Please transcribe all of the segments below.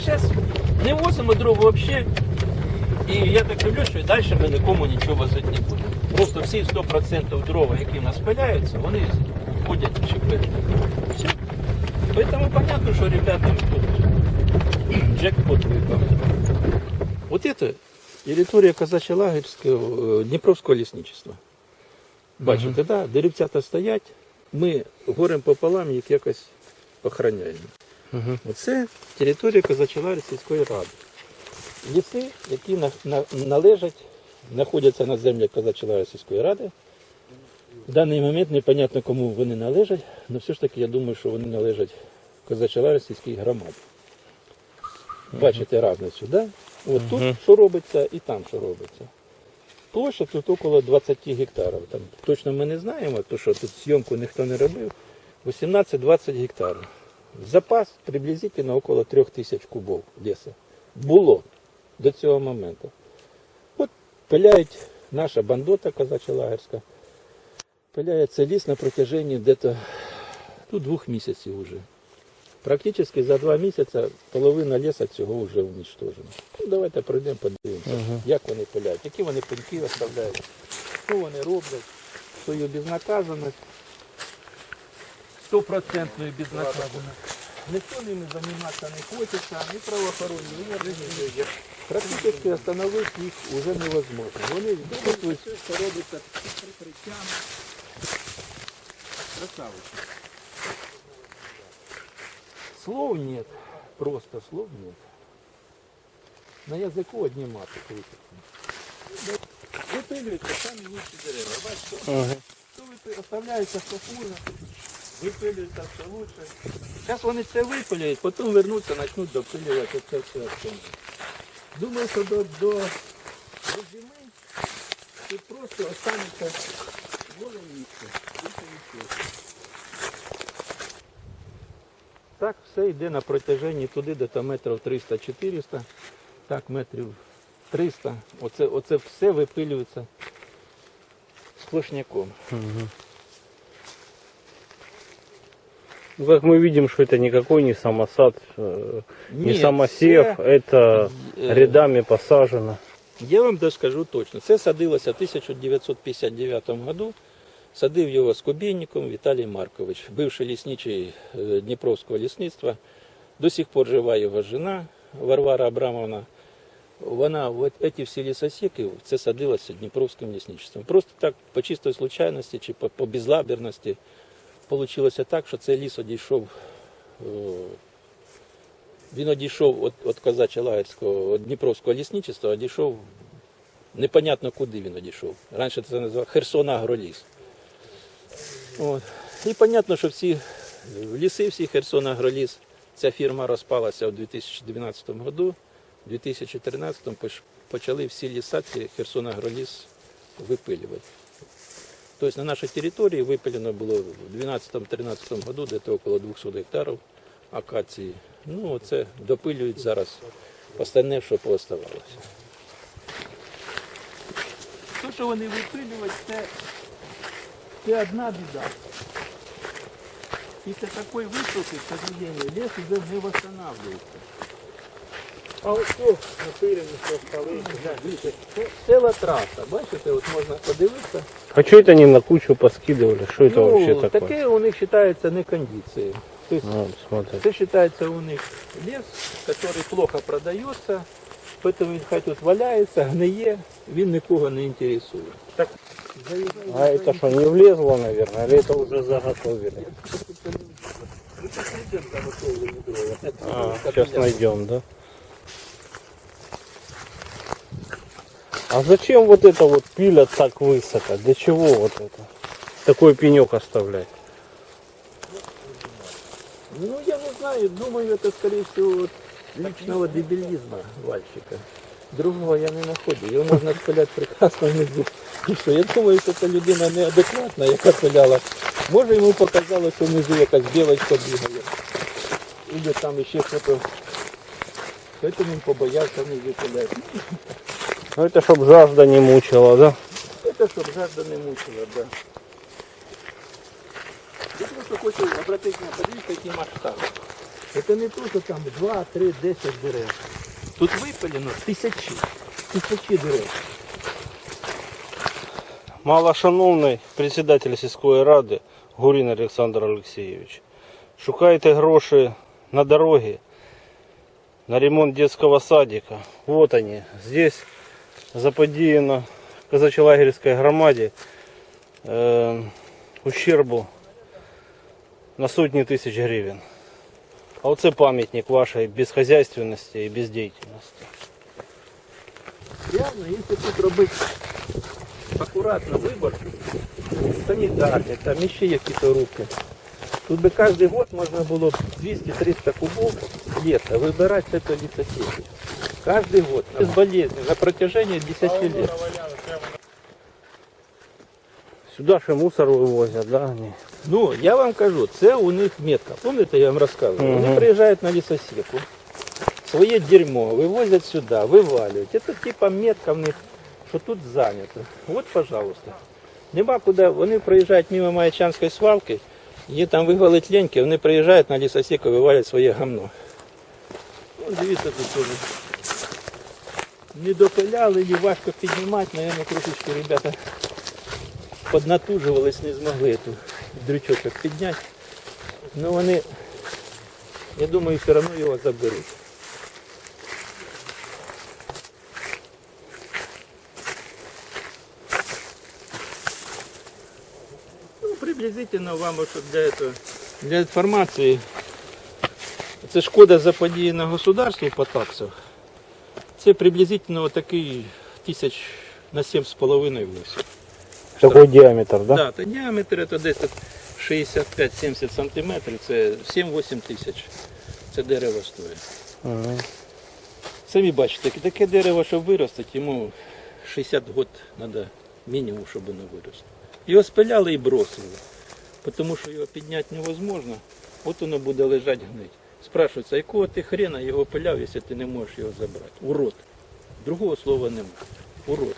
зараз не возимо дров взагалі. І я так люблю, що і далі ми нікому нічого возити не будемо. Просто всі 100% дрова, які в нас пиляються, вони входять в ЧП. Все. Поэтому понятно, что ребятам тут джекпот выпал. Вот это территория Казачье-Лагерського е, Дніпровського лісничества. Бачите, да, деревцята стоять, ми горем пополам їх якось охороняємо. Угу. Оце територія Казачеларі сільської ради. Ліси, які на, на, належать, знаходяться на землях Казачеларі сільської ради. В даний момент непонятно кому вони належать, але все ж таки я думаю, що вони належать Казачеларі сільській громаді. Бачите різницю, да? От тут що робиться і там що робиться. Площа тут около 20 гектарів. Там точно ми не знаємо, тому що тут зйомку ніхто не робив. 18-20 гектарів. Запас приблизительно около 3 тисяч кубов лісу. Було до цього моменту. От пиляють наша бандота казача лагерська. Пиляє цей ліс на протяжении где-то ну, двох місяців вже. Практично за два місяці половина лісу цього вже уничтожена. Ну, давайте пройдемо, подивимося, Мгм. як вони пиляють, які вони пеньки оставляють, що вони роблять, свою безнаказаність, стопроцентну безнаказаність. Ніхто ними займатися не хочеться, ні правоохоронні органи. Практично остановити їх вже невозможно. Вони думають, все, що робиться під прикриттям. Красавицы. Слов нет, просто слов нет. На язику одні мати крутяться. Випилюються самі лучші дерева. Бачите, Ага. то оставляється фуфурно, випилюється все лучше. Зараз вони це випилюють, потім вернуться, почнуть допилювати це все остальне. Думаю, що до, до, до зими тут просто останеться голе місце. Так все йде на протяженні туди, де там метрів 300-400, так метрів 300. Оце, оце все випилюється сплошняком. Мгм. Ну, как мы видим, что это никакой не самосад, э, не Ні, самосев, це, это е, рядами посажено. Я вам доскажу точно. Це садилося в 1959 году. Садив його з Кубєнником Віталій Маркович, бивший лісничий е, Дніпровського лісництва. До сих пор жива його жена Варвара Абрамовна. Вона, от ці всі лісосіки, це садилося Дніпровським лісничеством. Просто так, по чистої случайності чи по, по безлаберності, Вийшло так, що цей ліс одійшов. е, Він одійшов від, від Козача-Лагерського, від Дніпровського лісничества, одійшов непонятно куди він одійшов. Раніше це називав Херсон Агроліс. От. І понятно, що всі ліси, всі Херсон Агроліс, ця фірма розпалася у 2012 году. У 2013 поч- почали всі ліса, ці Херсон Агроліс випилювати. Тобто на нашій території випилено було в 2012-2013 году десь около 200 гектарів акації. Ну, це допилюють зараз остальне, що пооставалося. Те, що вони випилюють, це, це одна біда. Після такої високи, к сожалению, ліс вже не восстанавливается. А вот что, напылили, что столы. Це ціла траса, бачите, от можна подивитися. А что это они на кучу поскидывали? Что это вообще такое? Ну, таке у них вважається не кондиції. Тобто Ну, смотри. Це вважається у них лес, який плохо продається, поэтому він хай тут валяється, гниє, він нікого не інтересує. Так, А это что, не влезло, наверное, или это уже заготовили? А, сейчас найдем, да? А зачем вот это вот пилят так высоко? Для чего вот это? Такой пенек оставлять? Ну, я не знаю, думаю, это, скорее всего, от личного дебилизма вальщика. Другого я не знаходжу. Його можна спиляти прекрасно внизу. І що, я думаю, що це людина неадекватна, яка пиляла. Може йому показалось, що внизу якась білочка бігає. Іде там іще хтось. Поэтому він побоявся внизу пиляти. Ну это чтоб жажда не мучила, да? Это щоб жажда не мучила, да. Я просто хочу обратити на подивіться, які масштаби. Це не то, що там 2, 3, 10 дерев. Тут випалено тисячі, тисячі дерев. Малошановний председатель сільської ради Гурін Олександр Олексійович. Шукаєте гроші на дороги, на ремонт детского садика. Вот они. Здесь заподіяно Казачелагерській громаді е, ущербу на сотні тисяч гривень. А оце пам'ятник вашої безхозяйственності і бездіяльності. Реально, якщо тут робити акуратно вибор, санітарні, там ще якісь руки, тут би кожен год можна було б 200-300 кубов лета вибирати це лісосеки. Каждый год, безболезненно, на протяжении 10 лет. Сюди ще мусор вивозять, да? Ні. Ну, я вам кажу, це у них метка. Пам'ятаєте, я вам розказував? Вони Мгм. приїжджають на лісосеку, своє дерьмо вивозять сюди, вивалюють. Це типа метка в них, що тут зайнято. От, пожалуйста. Нема куди, вони приїжджають мимо Маячанської свалки, є там вивалить леньки, вони приїжджають на лісосеку, вивалять своє гамно. Ну, дивіться тут теж. Не допиляли, і важко піднімати, наверное, трошечки ребята поднатужувались, не змогли ту дрючочок підняти. Ну вони, я думаю, все одно його заберуть. Ну, приблизительно вам, щоб для, этого, для інформації, це шкода заподіяна государству по таксах. Це приблизительно такий тисяч на 7,5 висок. Такий діаметр, да? Да, діаметр це десь 65-70 сантиметрів, це 7-8 тисяч. Це дерево стоїть. Ага. Самі бачите, таке- таке дерево, щоб виростити, йому 60 років треба мінімум, щоб воно виросло. Його спиляли і бросили, тому що його підняти невозможно, от воно буде лежати гнить. Спрашується, якого ти хрена його пиляв, якщо ти не можеш його забрати? Урод. Другого слова немає. Урод.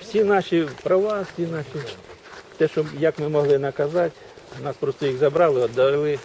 Всі наші права, всі наші, те, що як ми могли наказати, нас просто їх забрали, віддали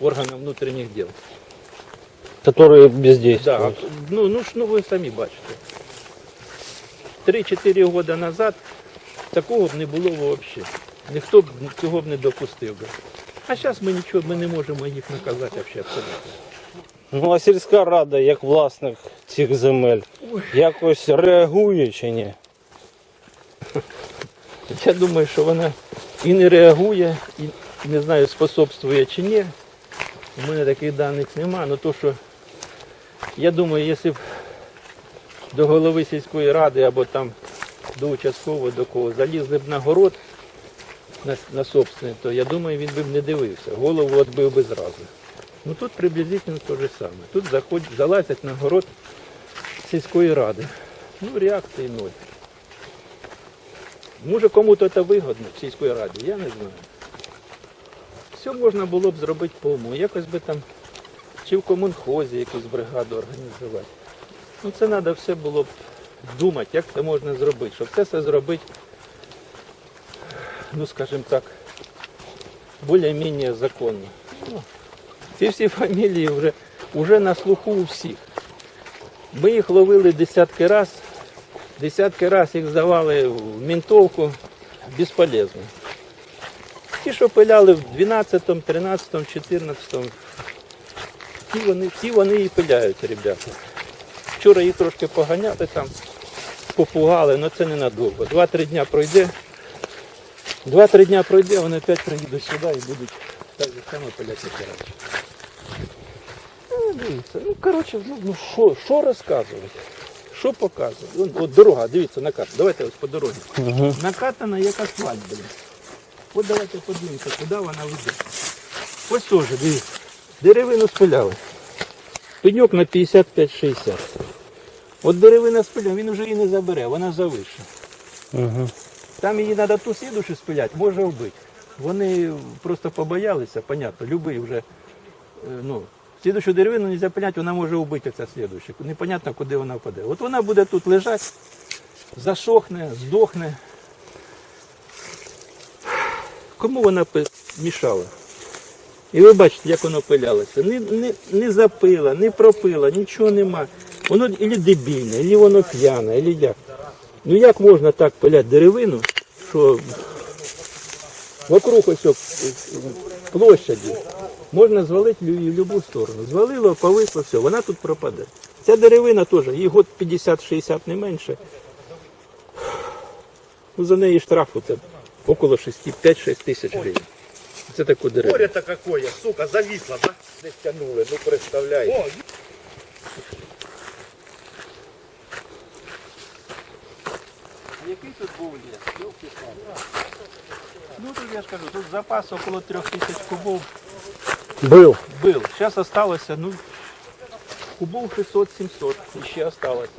органам внутрішніх діл. Которые Да, ну, ну, ж, ну ви самі бачите. 3-4 роки назад такого б не було взагалі. Ніхто б цього б не допустив би. А зараз ми нічого ми не можемо їх наказати взагалі абсолютно. Ну а сільська рада, як власник цих земель, якось реагує чи ні? Я думаю, що вона і не реагує, і не знаю, способствує чи ні. У мене таких даних немає, але то, що я думаю, якщо б до голови сільської ради або там до участкового до кого залізли б на город на, на собственний, то я думаю, він би не дивився. Голову відбив би зразу. Ну тут приблизительно те же саме. Тут заходять, залазять на город сільської ради. Ну, реакції ноль. Може кому-то це вигодно в сільській раді, я не знаю. Все можна було б зробити по-моєму. Якось би там чи в комунхозі якусь бригаду організувати. Ну це треба все було б думати, як це можна зробити, щоб це все зробити, ну скажімо так, більш-менш законно. Ну, ці всі фамілії вже, на слуху у всіх. Ми їх ловили десятки разів. Десятки разів їх здавали в ментовку, безполезно. Ті, що пиляли в 12, 13, 14, ті вони, ті вони і пиляють, ребята. Вчора їх трошки поганяли там, попугали, але це ненадовго. Два-три дня пройде. Два-три дня пройде, вони опять приїдуть сюди і будуть так само пиляти краще. Ну, дивіться, ну коротше, ну, ну що, що розказувати? Що показувати? От, от дорога, дивіться на карту. Давайте ось по дорозі. Угу. Накатана як асфальт, блін. От давайте подивимося, куди вона веде. Ось теж, дивіться. Деревину спиляли. Пеньок на 55-60. От деревина спиляла, він вже її не забере, вона завиша. Угу. Там її треба ту слідущу спиляти, може вбити. Вони просто побоялися, понятно, любий вже, е, ну, слідущу деревину не запиляти, вона може вбити ця слідуща. Непонятно, куди вона впаде. От вона буде тут лежати, засохне, здохне. Кому вона мішала? І ви бачите, як воно пилялося. Не, не, не запила, не пропила, нічого нема. Воно ілі дебільне, ілі воно п'яне, ілі як. Ну як можна так пиляти деревину, що вокруг ось площаді можна звалити в будь-яку сторону. Звалило, повисло, все, вона тут пропаде. Ця деревина теж, їй год 50-60 не менше. Ну, за неї штрафу це около 6, 5-6 тисяч гривень. Це таку деревину. Горе-то какое, сука, зависло, да? Десь тянули, ну представляй. Який тут був ліс? Ну тут я ж кажу, тут запас около трьох тисяч кубов Был. был. Зараз осталося, ну, кубов 600-700 і ще осталося.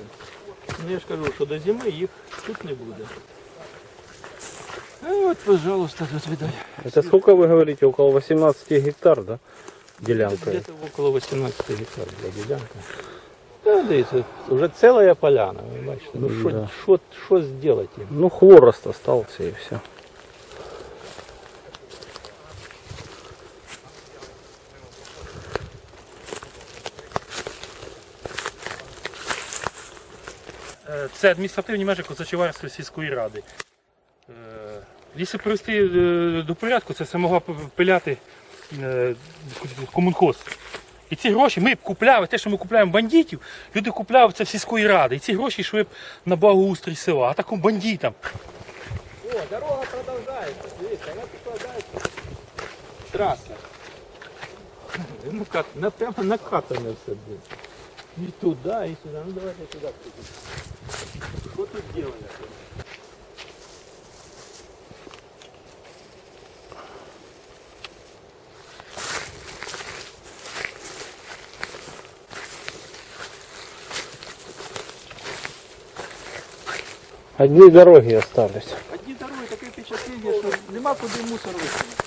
Ну я ж кажу, що до зими їх тут не буде. А от, пожалуйста, тут видай. Это сколько вы говорите? Около 18 гектар, да? Делянка. Где-то около 18 гектар для ділянка. Та дивіться, вже ціла поляна, ви бачите. Ну що, Да. що, що зробити? Ну, хворост остался и все. Це адміністративні межі Козачеварської сільської ради. Е, Якщо привести е, до порядку, це все могла пиляти е, комунхоз. І ці гроші ми б купляли, те, що ми купляємо бандитів, люди купляли це в сільської ради. І ці гроші йшли б на благоустрій села, а таким бандитам. О, дорога продовжується, дивіться, вона покладається. Траса. Ну как, на, прямо накатане все, блин. І туди, і сюди. Ну давайте сюди. Що тут делали? Одни дороги остались. Одні дороги таке впечатлення, що нема куди мусор викинути.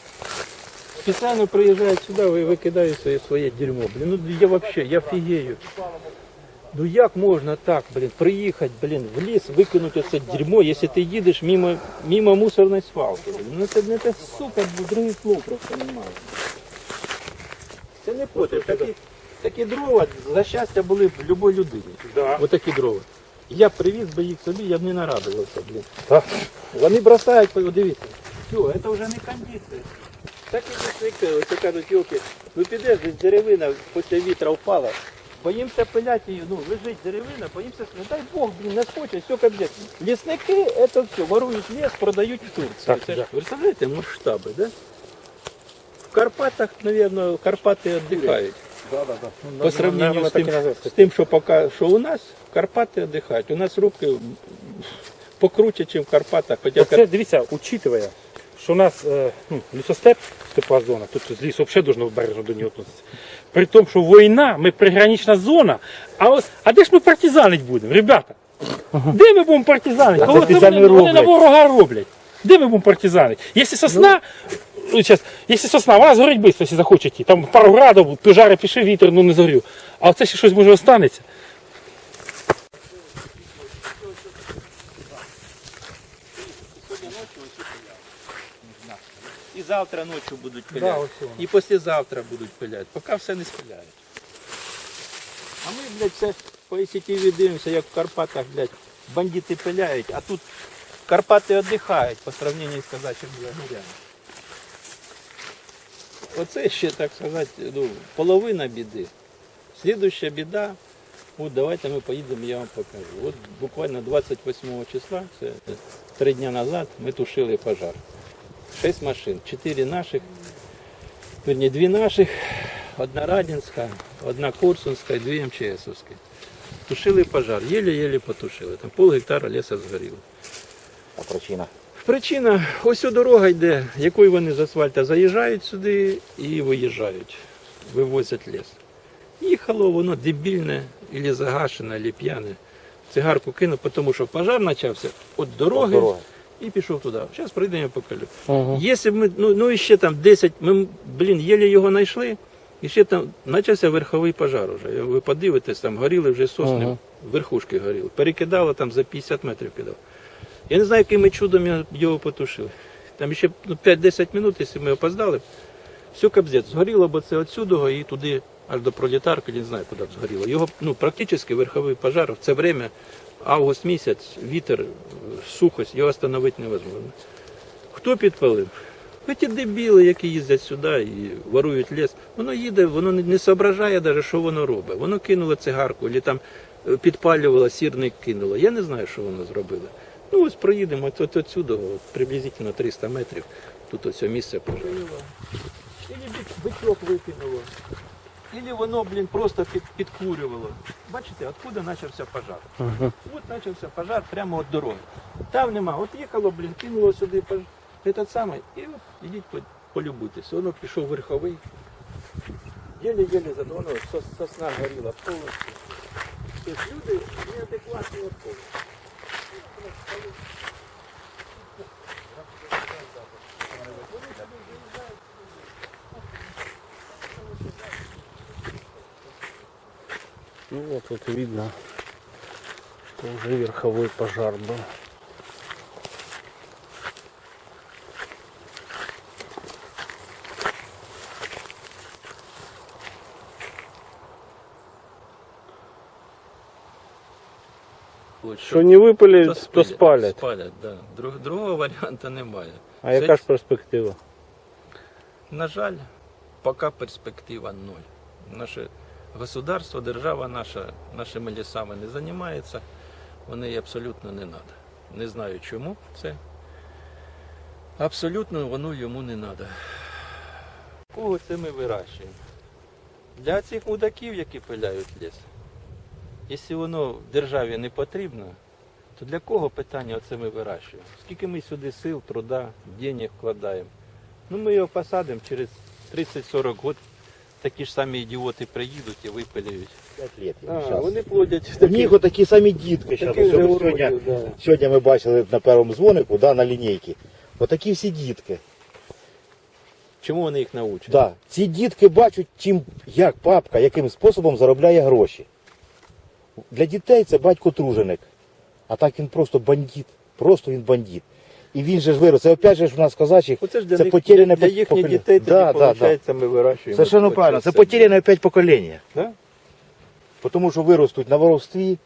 Спеціально приїжджають сюди і викидають своє, своє дерьмо. Блін, ну я взагалі, я фігею. Ну як можна так, блін, приїхати, блін, в ліс, викинути це дерьмо, якщо ти їдеш мимо, мимо мусорної свалки. Блін. Ну це не те, сука, других слов просто немає. Це не потрібно. Такі, такі дрова за щастя були б любої людині. Да. Отакі дрова. Я б привіз би їх собі, я б не нарадувався, блін. Так. Вони бросають, о, дивіться. Все, це вже не кондиція. Так і лісники, ось кажуть, йоки, ну підеш, десь деревина після вітра впала. Боїмося пиляти її, ну лежить деревина, боїмося, не дай Бог, блін, не схоче, все капець. Лісники, це все, ворують ліс, продають в Турцію. Так, Це ж, да. ви представляєте, масштаби, да? В Карпатах, мабуть, Карпати віддихають. По сравнению з тим, з тим, що поки що у нас, Карпати віддихають. У нас рубки покруче, ніж в Карпатах. Хоча Оце дивіться, учитывая, що у нас е, ну, лісостеп, степова зона, тут з лісу взагалі дуже обережно до нього відноситися. При тому, що війна, ми пригранична зона, а, ось, а де ж ми партизанить будемо, ребята? Де ми будемо партизанити? Коли це вони, вони на ворога роблять. Де ми будемо партизанити? Якщо сосна, ну, щас, якщо сосна, вона згорить швидко, якщо захочете. Там пару градів, пожари пішов вітер, ну не згорів. А оце ще щось може останеться. І завтра ночі будуть пиляти. і післязавтра будуть пиляти, поки все не спиляють. А ми, блядь, все по сіті дивимося, як в Карпатах, блядь, бандити пиляють, а тут Карпати віддихають по сравнению з казачим Загорянням. Оце ще, так сказати, ну, половина біди. Слідуща біда, от давайте ми поїдемо, я вам покажу. От буквально 28 числа, це три дні назад, ми тушили пожар. Шесть машин, чотири наших, верні, дві наших, одна Радінська, одна Корсунська і дві МЧСовські. Тушили пожар, єлі-єлі потушили. Там пол гектара лісу згоріло. А причина? Причина, ось ця дорога йде, якою вони з асфальта заїжджають сюди і виїжджають, вивозять ліс. Їхало воно дебільне, або загашене, або п'яне. Цигарку кинув, тому що пожар почався від дороги, Дороги. і пішов туди. Зараз прийдемо я покажу. Якщо б ми, ну, ну і ще там 10, ми, блін, єлі його знайшли, і ще там почався верховий пожар уже. Ви подивитесь, там горіли вже сосни, Ага. верхушки горіли. Перекидало там за 50 метрів кидав. Я не знаю, яким чудом я- його потушили. Там ще ну, 5-10 минут, якщо ми опоздали, Все кобзець. Згоріло, бо це отсюди і туди, аж до пролітарки, не знаю, куди б згоріло. Його ну, практично верховий пожар в це время, август місяць, вітер, сухость, його остановити невозможно. Хто підпалив? Ті дебіли, які їздять сюди і ворують ліс. Воно їде, воно не, не соображає навіть, що воно робить. Воно кинуло цигарку, або там е, підпалювало, сірник кинуло. Я не знаю, що воно зробило. Ну ось проїдемо от отсюди, от, приблизительно 300 метрів. Тут ось місце пожежі. Или бичок викинуло. Или воно, блін, просто під, підкурювало. Бачите, откуда почався пожар? От почався пожар прямо від дороги. Там нема. От їхало, блін, кинуло сюди пож... этот самий, і от ідіть полюбуйтесь. Воно пішов верховий. Єле-єле задовоно, сосна горіла повністю. Тобто люди неадекватні от повністю. Ну вот тут видно, что уже верховой пожар был. Что не выпали, то спалять. спалят. Спалять, да. Друг, другого варіанту немає. А яка ж перспектива? На жаль, поки перспектива ноль. Наше государство, держава наша нашими лісами не займається, вони абсолютно не треба. Не знаю чому це. Абсолютно воно йому не треба. Кого це ми вирощуємо? Для цих мудаків, які пиляють ліс. Якщо воно державі не потрібно, то для кого питання оце ми вирощуємо? Скільки ми сюди сил, труда, денег вкладаємо? Ну ми його посадимо через 30-40 років. Такі ж самі ідіоти приїдуть і випилюють. 5. А, вони плодять У них отакі самі дітки же Сьогодні, да. сьогодні ми бачили на першому дзвонику, да, на лінійці. Отакі всі дітки. Чому вони їх научать? Да. Ці дітки бачать, чим, як папка, яким способом заробляє гроші. Для дітей це батько труженик. А так він просто бандит. Просто він бандит. І він же ж вирос. Це опять же ж в нас казачих, Оце ж для, це них, потеряне для їхніх покоління. дітей тоді, Да, да, да. ми вирощуємо. Совершенно правильно. Це потеряне опять покоління. Да? Тому що виростуть на воровстві,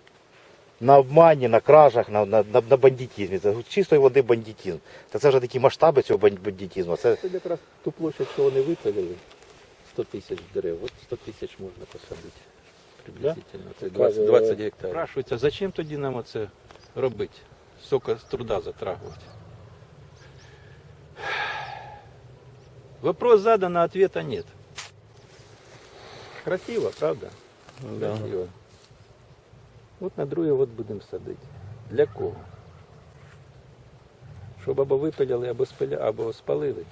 на обмані, на кражах, на, на, на, на бандитизмі. Це чистої води бандитизм. Та це вже такі масштаби цього бан- бандитизму. Це Це якраз ту площадь, що вони випилили, 100 тисяч дерев, от 100 тисяч можна посадити. Приблизительно. Це 20, 20 гектарів. Спрашується, зачем тоді нам оце робити? Сока з труда затрагувати. Вопрос задан, а ответа нет. Красиво, правда? Да. Красиво. От на друге от будемо садити. Для кого? Щоб або випиляли, або, спиля, або спалили.